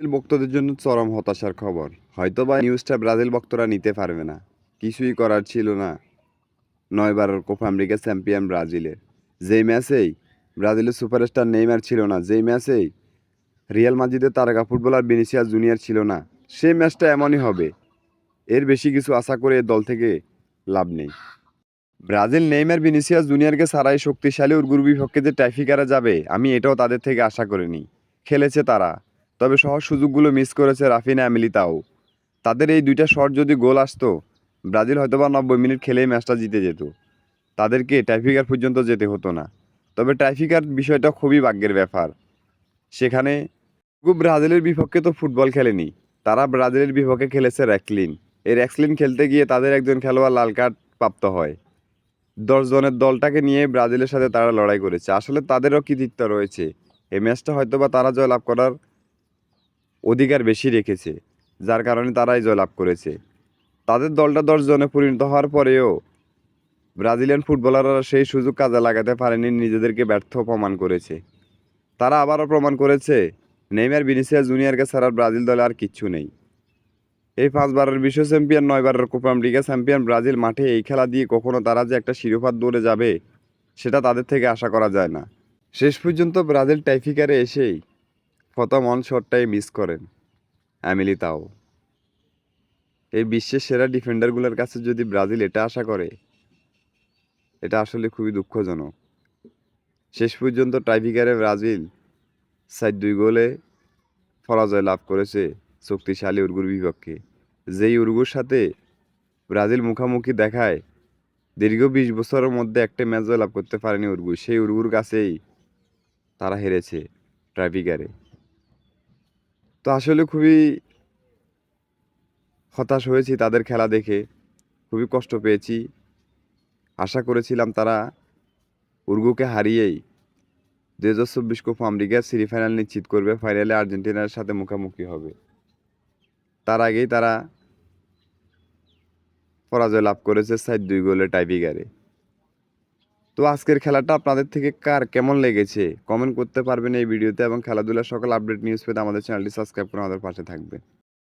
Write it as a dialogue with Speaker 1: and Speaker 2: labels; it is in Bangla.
Speaker 1: ব্রাজিল ভক্তদের জন্য চরম হতাশার খবর। হয়তোবা নিউজটা ব্রাজিল ভক্তরা নিতে পারবে না। কিছুই করার ছিল না। নয়বারের কোপা আমেরিকা চ্যাম্পিয়ন ব্রাজিলের। যেই ম্যাচেই ব্রাজিলের সুপারস্টার নেইমার ছিল না, যেই ম্যাচেই রিয়াল মাদ্রিদের তারকা ফুটবলার বেনিসিয়াস জুনিয়র ছিল না, সেই ম্যাচটা এমনই হবে। এর বেশি কিছু আশা করে দল থেকে লাভ নেই। ব্রাজিল নেইমার ভিনিসিয়াস জুনিয়রকে ছাড়াই শক্তিশালী উর্গুর বিপক্ষে যে ট্রাফিকারে যাবে, আমি এটাও তাদের থেকে আশা করিনি। খেলেছে তারা। তবে সহজ সুযোগগুলো মিস করেছে রাফিনা অ্যামিলিতাও তাদের এই দুইটা শট যদি গোল আসতো, ব্রাজিল হয়তোবা নব্বই মিনিট খেলেই ম্যাচটা জিতে যেত। তাদেরকে ট্রাফিকার পর্যন্ত যেতে হতো না। তবে ট্রাফিকার বিষয়টা খুবই ভাগ্যের ব্যাপার। সেখানে খুব ব্রাজিলের বিপক্ষে তো ফুটবল খেলেনি। তারা ব্রাজিলের বিপক্ষে খেলেছে র্যাকলিন। এই র্যাকলিন খেলতে গিয়ে তাদের একজন খেলোয়াড় লাল কার্ড প্রাপ্ত হয়। দশ জনের দলটাকে নিয়ে ব্রাজিলের সাথে তারা লড়াই করেছে। আসলে তাদেরও কৃতিত্ব রয়েছে। এই ম্যাচটা হয়তোবা তারা জয়লাভ করার অধিকার বেশি রেখেছে, যার কারণে তারাই জয়লাভ করেছে। তাদের দলটা দশ জনে পরিণত হওয়ার পরেও ব্রাজিলিয়ান ফুটবলাররা সেই সুযোগ কাজে লাগাতে পারেনি, নিজেদেরকে ব্যর্থ প্রমাণ করেছে। তারা আবারও প্রমাণ করেছে, নেইমার ভিনিসিয়া জুনিয়রকে ছাড়া ব্রাজিল দলে আর কিচ্ছু নেই। এই পাঁচবারের বিশ্ব চ্যাম্পিয়ন, নয়বারের কোপা আমেরিকা চ্যাম্পিয়ন ব্রাজিল মাঠে এই খেলা দিয়ে কখনো তারা যে একটা শিরোপার দৌড়ে যাবে, সেটা তাদের থেকে আশা করা যায় না। শেষ পর্যন্ত ব্রাজিল টাইফিকারে এসেই প্রথম অন শটটাই মিস করেন অ্যামিলি তাও। এই বিশ্বের সেরা ডিফেন্ডারগুলোর কাছে যদি ব্রাজিল এটা আশা করে, এটা আসলে খুবই দুঃখজনক। শেষ পর্যন্ত টাইফিকারে ব্রাজিল সাইড দুই গোলে পরাজয় লাভ করেছে শক্তিশালী উর্গুর বিপক্ষে। যেই উর্গুর সাথে ব্রাজিল মুখামুখি দেখায়, দীর্ঘ বিশ বছরের মধ্যে একটা ম্যাচ জয়লাভ করতে পারেনি উর্গু সেই উর্গুর কাছেই তারা হেরেছে ট্রাফিকারে তো আসলে খুবই হতাশ হয়েছি তাদের খেলা দেখে। খুবই কষ্ট পেয়েছি। আশা করেছিলাম তারা উর্গুকে হারিয়েই দু হাজার চব্বিশ কোপা আমেরিকার সেমিফাইনাল নিশ্চিত করবে, ফাইনালে আর্জেন্টিনার সাথে মুখোমুখি হবে। তার আগেই তারা পরাজয় লাভ করেছে সাইড দুই গোলে টাইপিগারে তো আজকের খেলাটা আপনাদের থেকে কার কেমন লেগেছে? কমেন্ট করতে পারবেন এই ভিডিওতে এবং খেলাধুলার সকল আপডেট নিউজ পেতে আমাদের চ্যানেলটি সাবস্ক্রাইব করে আমাদের পাশে থাকবে।